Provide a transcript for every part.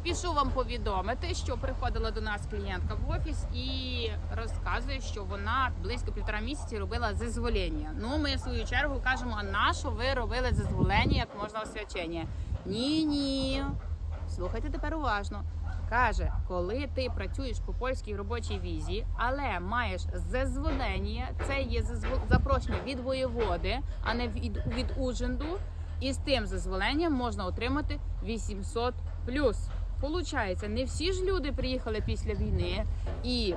Спішу вам повідомити, що приходила до нас клієнтка в офіс і розказує, що вона близько півтора місяці робила зазволення. Ну, ми в свою чергу кажемо, а на що ви робили зазволення, як можна освячення? Ні, ні. Слухайте тепер уважно. Каже, коли ти працюєш по польській робочій візі, але маєш зазволення, це є запрошення від воєводи, а не від, від ужинду. І з тим зазволенням можна отримати 800 плюс. Получається, не всі ж люди приїхали після війни і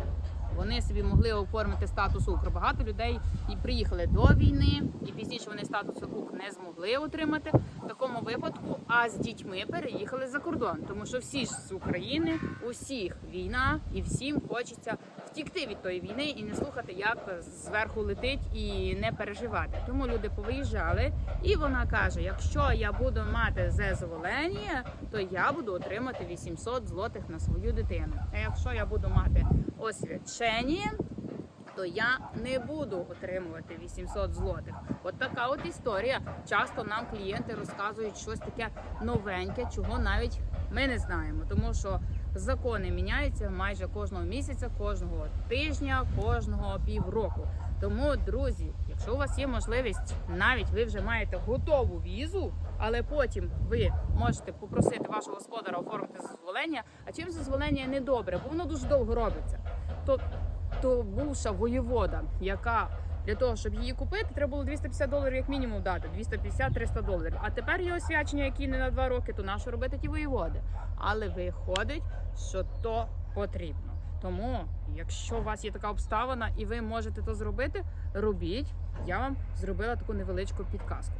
вони собі могли оформити статус УКР. Багато людей і приїхали до війни, і пізніше вони статус УК не змогли отримати в такому випадку. А з дітьми переїхали за кордон, тому що всі ж з України, усіх війна, і всім хочеться втікти від тої війни і не слухати, як зверху летить, і не переживати. Тому люди повиїжджали, і вона каже: якщо я буду мати зазволення, то я буду отримати 800 злотих на свою дитину. А якщо я буду мати освячення, то я не буду отримувати 800 злотих. От така от історія. Часто нам клієнти розказують щось таке новеньке, чого навіть ми не знаємо, тому що закони міняються майже кожного місяця, кожного тижня, кожного півроку. Тому, друзі, якщо у вас є можливість, навіть ви вже маєте готову візу, але потім ви можете попросити вашого господара оформити зазволення. А чим зазволення не добре, бо воно дуже довго робиться. То то бувша воєвода, яка для того, щоб її купити, треба було 250 доларів як мінімум дати, 250-300 доларів. А тепер є освячення, які не на два роки, то нащо робити ті воєводи? Але виходить, що то потрібно. Тому, якщо у вас є така обставина і ви можете то зробити, робіть. Я вам зробила таку невеличку підказку.